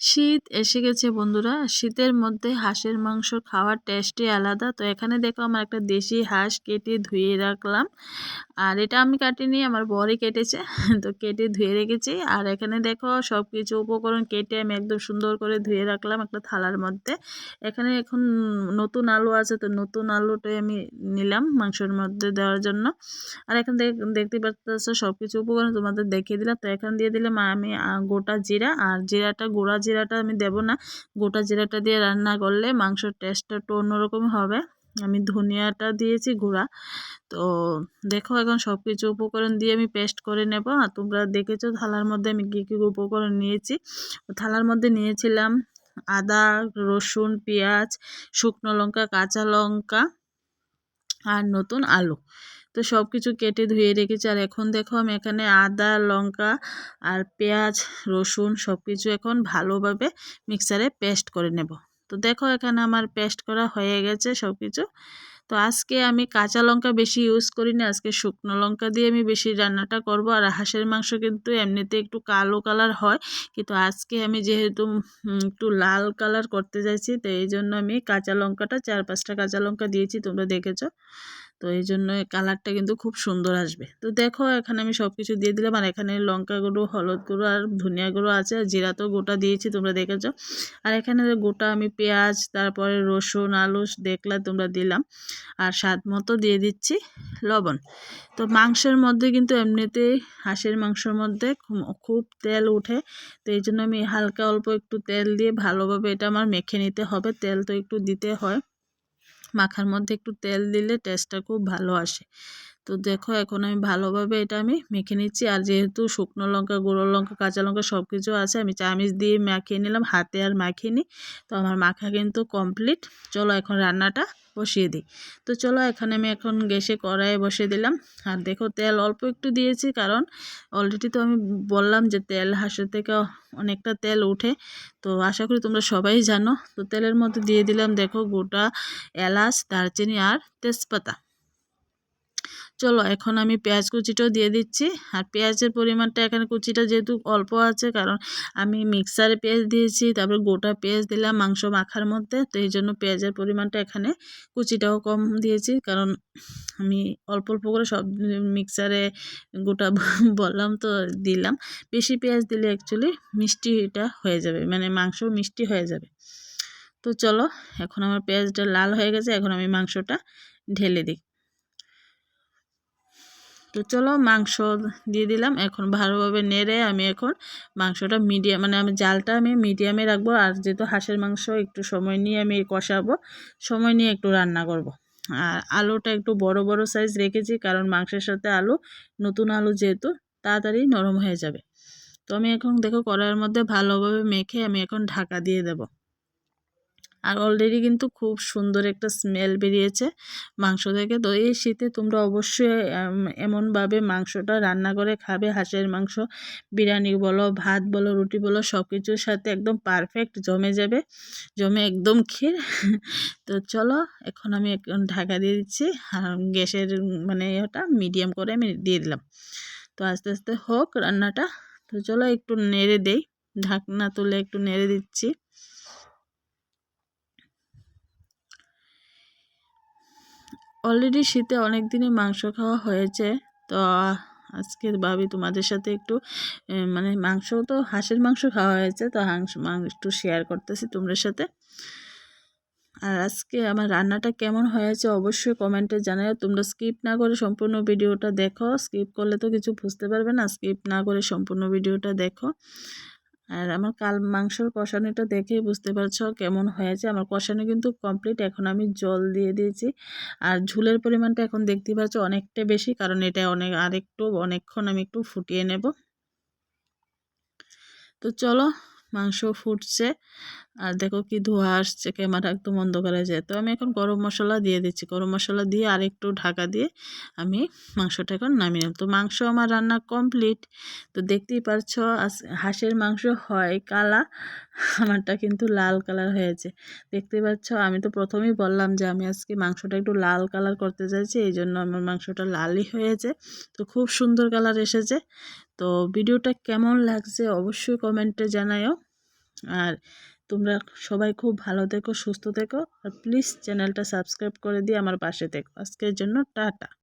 শীত এসে গেছে, বন্ধুরা। শীতের মধ্যে হাঁসের মাংস খাওয়ার টেস্টই আলাদা। তো এখানে দেখো, আমার একটা দেশি হাঁস কেটে ধুয়ে রাখলাম। আর এটা আমি কাটিনি, আমার বরই কেটেছে। তো কেটে ধুয়ে রেখেছি। আর এখানে দেখো সব কিছু উপকরণ কেটে আমি একদম সুন্দর করে ধুয়ে রাখলাম একটা থালার মধ্যে। এখানে এখন নতুন আলু আছে, তো নতুন আলুটাই আমি নিলাম মাংসের মধ্যে দেওয়ার জন্য। আর এখানে দেখতে পাচ্ছ সব কিছু উপকরণ তোমাদের দেখিয়ে দিলাম। তো এখানে দিয়ে দিলাম আমি গোটা জিরা। আর জিরাটা, গোড়া জিরাটা আমি দেব না। গোটা জিরাটা দিয়ে রান্না করলে মাংসর টেস্টটা একটু অন্যরকম হবে। আমি ধনিয়াটা দিয়েছি গুঁড়া। তো দেখো এখন সব কিছু উপকরণ দিয়ে আমি পেস্ট করে নেব। আর তোমরা দেখেছ থালার মধ্যে আমি কী কী উপকরণ নিয়েছি? থালার মধ্যে নিয়েছিলাম আদা, রসুন, পেঁয়াজ, শুকনো লঙ্কা, কাঁচা লঙ্কা আর নতুন আলু। তো সব কিছু কেটে ধুয়ে রেখেছি। আর এখন দেখো আমি এখানে আদা, লঙ্কা আর পেঁয়াজ, রসুন সব কিছু এখন ভালোভাবে মিক্সারে পেস্ট করে নেব। তো দেখো এখানে আমার পেস্ট করা হয়ে গেছে সব কিছু তো আজকে আমি কাঁচা লঙ্কা বেশি ইউজ করি না আজকে শুকনো লঙ্কা দিয়ে আমি বেশি রান্নাটা করব। আর হাঁসের মাংস কিন্তু এমনিতে একটু কালো কালার হয়, কিন্তু আজকে আমি যেহেতু একটু লাল কালার করতে চাইছি, তো এই জন্য আমি কাঁচা লঙ্কাটা, চার পাঁচটা কাঁচা লঙ্কা দিয়েছি, তোমরা দেখেছ। তো এই জন্য কালারটা কিন্তু খুব সুন্দর আসবে। তো দেখো, এখানে আমি সব কিছু দিয়ে দিলাম। আর এখানে লঙ্কা গুঁড়ো, হলুদ গুঁড়ো আর ধনিয়া গুঁড়ো আছে। আর জিরা তো গোটা দিয়েছি, তোমরা দেখেছ। আর এখানে গোটা আমি পেঁয়াজ, তারপরে রসুন আলু দেখলা, তোমরা দিলাম। আর স্বাদ মতো দিয়ে দিচ্ছি লবণ। তো মাংসের মধ্যে কিন্তু এমনিতেই হাঁসের মাংসের মধ্যে খুব তেল উঠে তো এই জন্য আমি হালকা অল্প একটু তেল দিয়ে ভালোভাবে এটা আমার মেখে নিতে হবে। তেল তো একটু দিতে হয়। মাখার মধ্যে একটু তেল দিলে টেস্টটা খুব ভালো আসে। তো দেখো এখন আমি ভালোভাবে এটা আমি মেখে নিচ্ছি। আর যেহেতু শুকনো লঙ্কা, গুঁড়ো লঙ্কা, কাঁচা লঙ্কা সব কিছু আছে, আমি চামিচ দিয়ে মাখিয়ে নিলাম, হাতে আর মাখিয়ে নিই তো আমার মাখা কিন্তু কমপ্লিট চলো এখন রান্নাটা বসিয়ে দিই। তো চলো এখানে আমি এখন গ্যাসে কড়াইয়ে বসিয়ে দিলাম। আর দেখো তেল অল্প একটু দিয়েছি, কারণ অলরেডি তো আমি বললাম যে তেল হাঁসের থেকে অনেকটা তেল উঠে তো আশা করি তোমরা সবাই জানো। তো তেলের মধ্যে দিয়ে দিলাম দেখো গোটা এলাচ, দারচিনি আর তেজপাতা। চলো এখন আমি পেঁয়াজ কুচিটাও দিয়ে দিচ্ছি। আর পেঁয়াজের পরিমাণটা এখানে কুচিটা যেহেতু অল্প আছে, কারণ আমি মিক্সারে পেঁয়াজ দিয়েছি, তারপরে গোটা পেঁয়াজ দিলাম মাংস মাখার মধ্যে, তো এই জন্য পেঁয়াজের পরিমাণটা এখানে কুচিটাও কম দিয়েছি। কারণ আমি অল্প অল্প করে সব মিক্সারে গোটা বললাম তো দিলাম। বেশি পেঁয়াজ দিলে অ্যাকচুয়ালি মিষ্টিটা হয়ে যাবে মানে মাংস মিষ্টি হয়ে যাবে। তো চলো, এখন আমার পেঁয়াজটা লাল হয়ে গেছে, এখন আমি মাংসটা ঢেলে দিই। তো চলো মাংস দিয়ে দিলাম। এখন ভালোভাবে নেড়ে আমি এখন মাংসটা মিডিয়াম মানে আমি জালটা আমি মিডিয়ামে রাখব আর যেহেতু হাঁসের মাংস, একটু সময় নিয়ে আমি কষাবো। সময় নিয়ে একটু রান্না করব। আর আলুটা একটু বড় বড় সাইজ রেখেছি কারণ মাংসের সাথে আলু, নতুন আলু যেহেতু তাড়াতাড়ি নরম হয়ে যাবে। তো আমি এখন দেখো কড়াইয়ের মধ্যে ভালোভাবে মেখে আমি এখন ঢাকা দিয়ে দেবো। আর অলরেডি কিন্তু খুব সুন্দর একটা স্মেল বেরিয়েছে মাংস থেকে। তো এই শীতে তোমরা অবশ্যই এমনভাবে মাংসটা রান্না করে খাবে। হাঁসের মাংস, বিরিয়ানি বলো, ভাত বলো, রুটি বলো সব কিছুর সাথে একদম পারফেক্ট জমে যাবে, জমে একদম ক্ষীর। তো চলো, এখন আমি ঢাকা দিয়ে দিচ্ছি। গ্যাসের মানে ওটা মিডিয়াম করে আমি দিয়ে দিলাম। তো আস্তে আস্তে হোক রান্নাটা। তো চলো একটু নেড়ে দেই। ঢাকনা তুলে একটু নেড়ে দিচ্ছি। অলরেডি শীতে অনেক দিনই মাংস খাওয়া হয়েছে। তো আজকে ভাবি তোমাদের সাথে একটু মানে মাংস তো, হাঁসের মাংস খাওয়া হয়েছে, তো হাঁস, মাংস একটু শেয়ার করতেছি তোমাদের সাথে। আর আজকে আমার রান্নাটা কেমন হয়েছে অবশ্যই কমেন্টে জানাও। তোমরা স্কিপ না করে সম্পূর্ণ ভিডিওটা দেখো। স্কিপ করলে তো কিছু বুঝতে পারবে না। স্কিপ না করে সম্পূর্ণ ভিডিওটা দেখো। আর আমার কাল মাংসর কষানোটা দেখেই বুঝতে পারছ কেমন হয়েছে। আমার কষানো কিন্তু কমপ্লিট এখন আমি জল দিয়ে দিয়েছি। আর ঝুলের পরিমাণটা এখন দেখতে পাচ্ছ অনেকটা বেশি, কারণ এটা অনেক, আরেকটু, অনেকক্ষণ আমি একটু ফুটিয়ে নেব। তো চলো মাংস ফুটছে। আর দেখো কি ধোয়া আসছে, ক্যামেরা একদম অন্ধকারে যায়। তো আমি এখন গরম মশলা দিয়ে দিচ্ছি। গরম মশলা দিয়ে আর একটু ঢাকা দিয়ে আমি মাংসটা এখন নামিয়ে নিলাম তো মাংস আমার রান্না কমপ্লিট। তো দেখতেই পারছ হাঁসের মাংস হয় কালা। আমারটা কিন্তু লাল কালার হয়েছে। দেখতে পাচ্ছ? আমি তো প্রথমেই বললাম যে আমি আজকে মাংসটা একটু লাল কালার করতে চাইছি, এই জন্য আমার মাংসটা লালই হয়েছে। তো খুব সুন্দর কালার এসেছে। তো ভিডিওটা কেমন লাগছে অবশ্যই কমেন্টে জানায়ও। আর তোমরা সবাই খুব ভালো থেকো, সুস্থ থেকো। আর প্লিজ চ্যানেলটা সাবস্ক্রাইব করে দিয়ে আমার পাশে থেকো। আজকের জন্য টাটা।